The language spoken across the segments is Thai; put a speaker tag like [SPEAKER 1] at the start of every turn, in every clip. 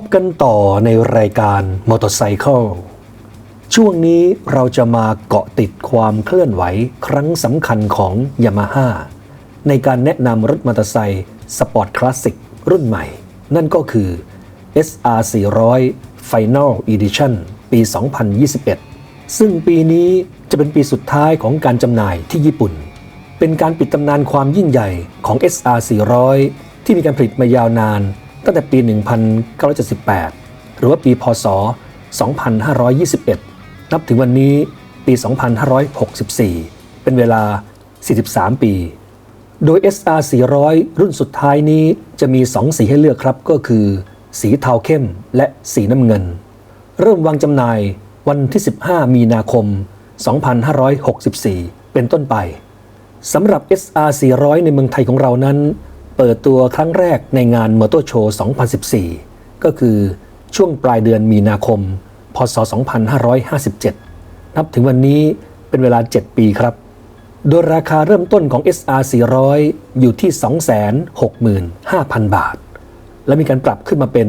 [SPEAKER 1] บกันต่อในรายการมอเตอร์ไซค์ช่วงนี้เราจะมาเกาะติดความเคลื่อนไหวครั้งสำคัญของ Yamaha ในการแนะนำรถมอเตอร์ไซค์สปอร์ตคลาสสิกรุ่นใหม่ นั่นก็คือ SR 400 Final Edition ปี 2021 ซึ่งปีนี้จะเป็นปีสุดท้ายของการจำหน่ายที่ญี่ปุ่น เป็นการปิดตำนานความยิ่งใหญ่ของ SR 400ที่มีการผลิตมายาวนาน ตั้งแต่ปี 1978 หรือว่าปีพศ 2521 นับถึงวันนี้ปี 2564 เป็นเวลา 43 ปี โดย SR 400 รุ่นสุดท้ายนี้จะมี 2 สีให้เลือกครับก็คือ สีเทาเข้มและสีน้ำเงิน เริ่มวางจำหน่ายวันที่ 15 มีนาคม 2564 เป็นต้นไปสำหรับ SR 400 ในเมืองไทยของเรานั้น เปิดตัวครั้งแรกในงานมอเตอร์โชว์ 2014 ก็คือช่วงปลายเดือนมีนาคม พศ 2557 นับถึงวันนี้เป็นเวลา 7 ปีครับ โดยราคาเริ่มต้นของ SR 400 อยู่ที่ 265,000 บาท และมีการปรับขึ้นมาเป็น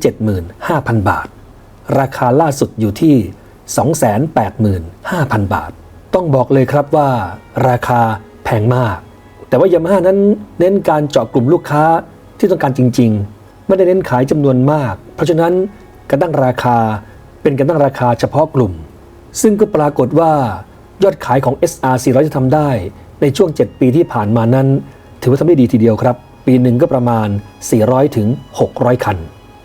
[SPEAKER 1] 275,000 บาท ราคาล่าสุดอยู่ที่ 285,000 บาท ต้องบอกเลยครับว่า ราคาแพงมาก แต่ว่ายามาฮ่านั้นเน้นการเจาะกลุ่มลูกค้าที่ต้องการจริง ๆ ไม่ได้เน้นขายจำนวนมาก เพราะฉะนั้นการตั้งราคาเป็นการตั้งราคาเฉพาะกลุ่ม ซึ่งก็ปรากฏว่ายอดขายของ SR 400จะทำได้ในช่วง 7 ปีที่ผ่านมานั้น ถือว่าทำได้ดีทีเดียวครับ ปีหนึ่งก็ประมาณ 400 ถึง 600 คัน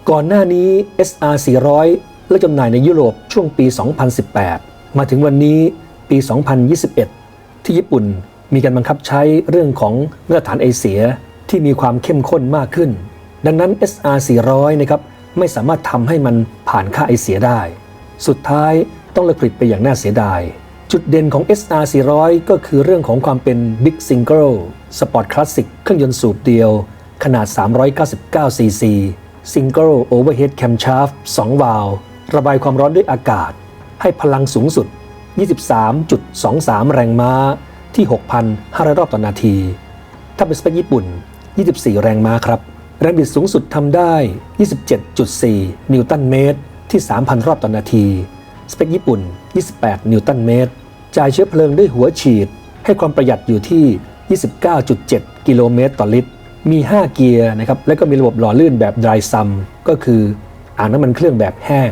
[SPEAKER 1] ก่อนหน้านี้ SR 400เลิกจำหน่ายในยุโรปช่วงปี 2018 มาถึงวันนี้ปี 2021 ที่ญี่ปุ่น มีการบังคับใช้เรื่องของมาตรฐานเอเชียที่มีความเข้มข้นมากขึ้น ดังนั้น SR 400นะครับไม่สามารถทำให้มันผ่านค่าไอเสียได้ สุดท้ายต้องเลิกผลิตไปอย่างน่าเสียดาย จุดเด่นของ SR 400ก็คือเรื่องของความเป็น Big Single Sport Classic เครื่องยนต์สูบเดียว ขนาด 399 cc Single Overhead Camshaft 2 วาล์วระบายความร้อนด้วยอากาศ ให้พลังสูงสุด 23.23 แรงม้า ที่ 6,500 รอบต่อนาที ถ้าเป็นสเปคญี่ปุ่น 24 แรงม้าครับ แรงบิดสูงสุดทำได้ 27.4 นิวตันเมตร ที่ 3,000 รอบต่อนาที สเปคญี่ปุ่น 28 นิวตันเมตร จ่ายเชื้อเพลิงด้วยหัวฉีด ให้ความประหยัดอยู่ที่ 29.7 กิโลเมตรต่อลิตร มี 5 เกียร์นะครับ และก็มีระบบหล่อลื่นแบบ dry sum ก็คืออ่างน้ำมันเครื่องแบบแห้ง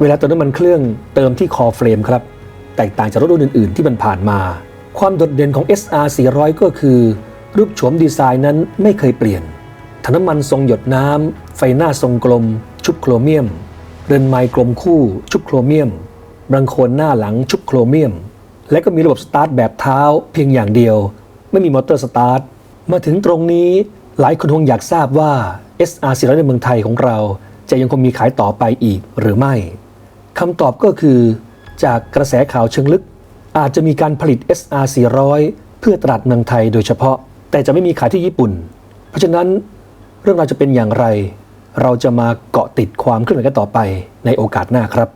[SPEAKER 1] เวลาเติมน้ำมันเครื่องเติมที่คอเฟรมครับ แตกต่างจากรถรุ่นอื่น ๆ ที่มันผ่านมา ความโดดเด่นของ SR 400 ก็คือ รูปโฉมดีไซน์นั้นไม่เคยเปลี่ยนถังน้ำมันทรงหยดน้ำ ไฟหน้าทรงกลม ชุบโครเมียม เรือนไม้กลมคู่ ชุบโครเมียมบังโคลนหน้าหลังชุบโครเมียม และก็มีระบบสตาร์ทแบบเท้าเพียงอย่างเดียว ไม่มีมอเตอร์สตาร์ท มาถึงตรงนี้หลายคนคงอยากทราบว่า SR 400ในเมืองไทยของเรา จะยังคงมีขายต่อไปอีกหรือไม่คำตอบก็คือ จากกระแสข่าวเชิงลึก อาจจะมีการผลิต SR 400 เพื่อตลาดเมืองไทยโดยเฉพาะ แต่จะไม่มีขายที่ญี่ปุ่น เพราะฉะนั้นเรื่องราวจะเป็นอย่างไร เราจะมาเกาะติดความเคลื่อนไหวกันต่อไปในโอกาสหน้าครับ